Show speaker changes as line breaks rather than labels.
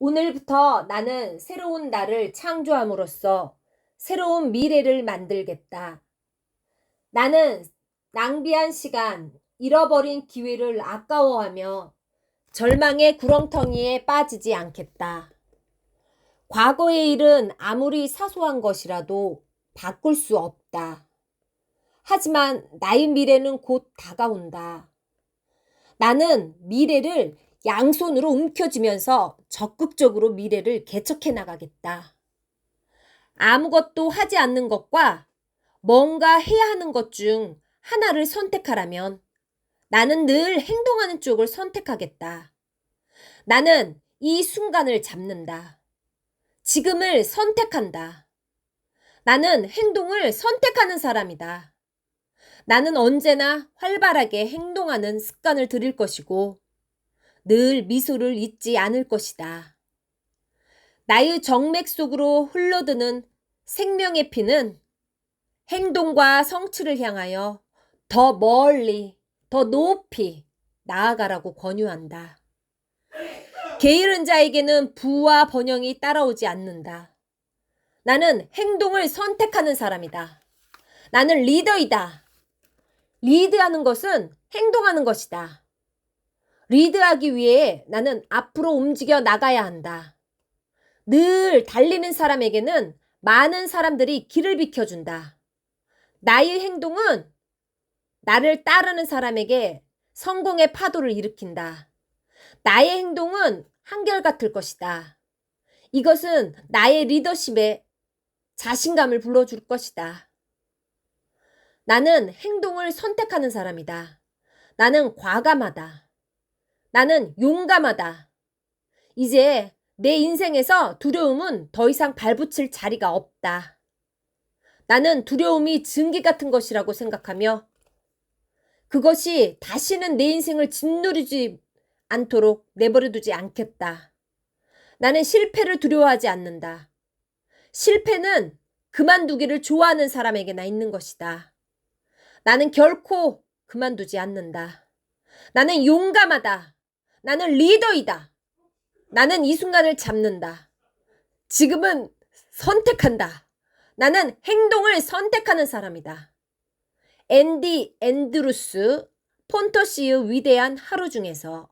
오늘부터 나는 새로운 나를 창조함으로써 새로운 미래를 만들겠다. 나는 낭비한 시간, 잃어버린 기회를 아까워하며 절망의 구렁텅이에 빠지지 않겠다. 과거의 일은 아무리 사소한 것이라도 바꿀 수 없다. 하지만 나의 미래는 곧 다가온다. 나는 미래를 양손으로 움켜쥐면서 적극적으로 미래를 개척해 나가겠다. 아무것도 하지 않는 것과 뭔가 해야 하는 것 중 하나를 선택하라면 나는 늘 행동하는 쪽을 선택하겠다. 나는 이 순간을 잡는다. 지금을 선택한다. 나는 행동을 선택하는 사람이다. 나는 언제나 활발하게 행동하는 습관을 들일 것이고 늘 미소를 잊지 않을 것이다. 나의 정맥 속으로 흘러드는 생명의 피는 행동과 성취를 향하여 더 멀리, 더 높이 나아가라고 권유한다. 게으른 자에게는 부와 번영이 따라오지 않는다. 나는 행동을 선택하는 사람이다. 나는 리더이다. 리드하는 것은 행동하는 것이다. 리드하기 위해 나는 앞으로 움직여 나가야 한다. 늘 달리는 사람에게는 많은 사람들이 길을 비켜준다. 나의 행동은 나를 따르는 사람에게 성공의 파도를 일으킨다. 나의 행동은 한결같을 것이다. 이것은 나의 리더십에 자신감을 불러줄 것이다. 나는 행동을 선택하는 사람이다. 나는 과감하다. 나는 용감하다. 이제 내 인생에서 두려움은 더 이상 발붙일 자리가 없다. 나는 두려움이 증기 같은 것이라고 생각하며 그것이 다시는 내 인생을 짓누르지 않도록 내버려두지 않겠다. 나는 실패를 두려워하지 않는다. 실패는 그만두기를 좋아하는 사람에게나 있는 것이다. 나는 결코 그만두지 않는다. 나는 용감하다. 나는 리더이다. 나는 이 순간을 잡는다. 지금은 선택한다. 나는 행동을 선택하는 사람이다. 앤디 앤드루스 폰터시의 위대한 하루 중에서